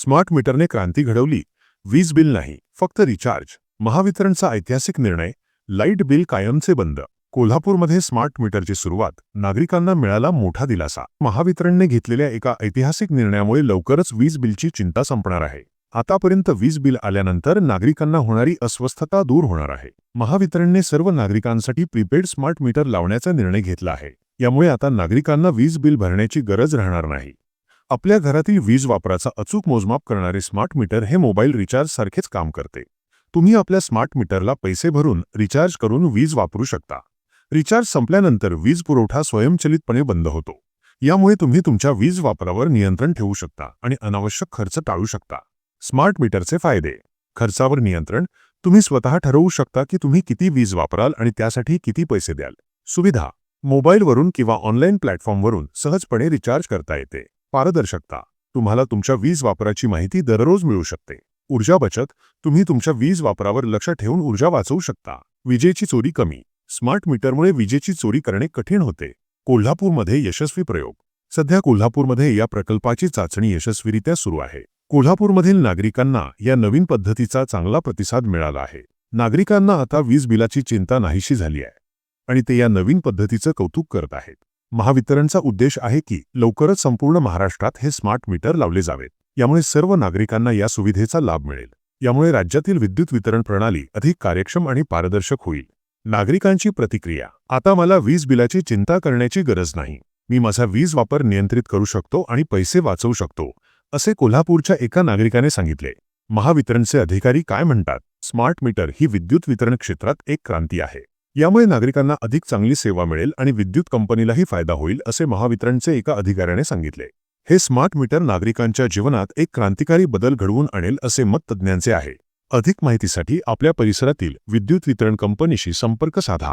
Smart मीटरने क्रांती घडवली. वीज बिल नाही फक्त रिचार्ज. महावितरणचा ऐतिहासिक निर्णय लाइट बिल कायमचे बंद. कोल्हापूरमध्ये स्मार्ट मीटरची सुरुवात नागरिकांना मिळाला मोठा दिलासा. महावितरणने घेतलेल्या एका ऐतिहासिक निर्णयामुळे लवकरच वीज बिलची चिंता संपणार आहे. आतापर्यंत वीज बिल आल्यानंतर नागरिकांना होणारी अस्वस्थता दूर होणार आहे. महावितरणने सर्व नागरिकांसाठी प्रीपेड स्मार्ट मीटर लावण्याचा निर्णय घेतला आहे. यामुळे आता नागरिकांना वीज बिल भरण्याची गरज राहणार नाही. आपल्या घरातील वीज वापराचा अचूक मोजमाप करणारे स्मार्ट मीटर हे मोबाईल रिचार्ज सारखेच काम करते. तुम्ही आपल्या स्मार्ट मीटरला पैसे भरून रिचार्ज करून वीज वापरू शकता. रिचार्ज संपल्यानंतर वीज पुरवठा स्वयंचलितपणे बंद होतो. यामुळे तुम्ही तुमच्या वीज वापरावर नियंत्रण ठेवू शकता आणि अनावश्यक खर्च टाळू शकता. स्मार्ट मीटरचे फायदे. खर्चावर नियंत्रण. तुम्ही स्वतः ठरवू शकता की तुम्ही किती वीज वापराल आणि त्यासाठी किती पैसे द्याल. सुविधा. मोबाईलवरून किंवा ऑनलाईन प्लॅटफॉर्मवरून सहजपणे रिचार्ज करता येते. पारदर्शकता. तुम्हाला तुमच्या वीज वापराची माहिती दररोज मिळू शकते. ऊर्जा बचत तुम्ही तुमच्या वीज वापरावर लक्ष ठेवून ऊर्जा वाचवू शकता. विजेची चोरी कमी. स्मार्ट मीटरमुळे विजेची चोरी करणे कठीण होते. कोल्हापूरमध्ये यशस्वी प्रयोग. सध्या कोल्हापूरमध्ये या प्रकल्पाची चाचणी यशस्वीरित्या सुरू आहे. कोल्हापूरमधील नागरिकांना या नवीन पद्धतीचा चांगला प्रतिसाद मिळाला आहे. नागरिकांना आता वीज बिलाची चिंता नाहीशी झाली आहे. आणि ते या नवीन पद्धतीचं कौतुक करत आहेत. महावितरणचा उद्देश आहे की लवकरच संपूर्ण महाराष्ट्रात हे स्मार्ट मीटर लावले जावेत. यामुळे सर्व नागरिकांना या सुविधेचा लाभ मिळेल. यामुळे राज्यातील विद्युत वितरण प्रणाली अधिक कार्यक्षम आणि पारदर्शक होईल. नागरिकांची प्रतिक्रिया. आता मला वीज बिलाची चिंता करण्याची गरज नाही. मी माझा वीज वापर नियंत्रित करू शकतो आणि पैसे वाचवू शकतो असे कोल्हापूरच्या एका नागरिकाने सांगितले. महावितरणचे अधिकारी काय म्हणतात? स्मार्ट मीटर ही विद्युत वितरण क्षेत्रात एक क्रांती आहे. यामुळे नागरिकांना अधिक चांगली सेवा मिळेल आणि विद्युत कंपनीलाही फायदा होईल असे महावितरणचे एका अधिकाऱ्याने सांगितले. हे स्मार्ट मीटर नागरिकांच्या जीवनात एक क्रांतिकारी बदल घडवून आणेल असे मत तज्ज्ञांचे आहे. अधिक माहितीसाठी आपल्या परिसरातील विद्युत वितरण कंपनीशी संपर्क साधा.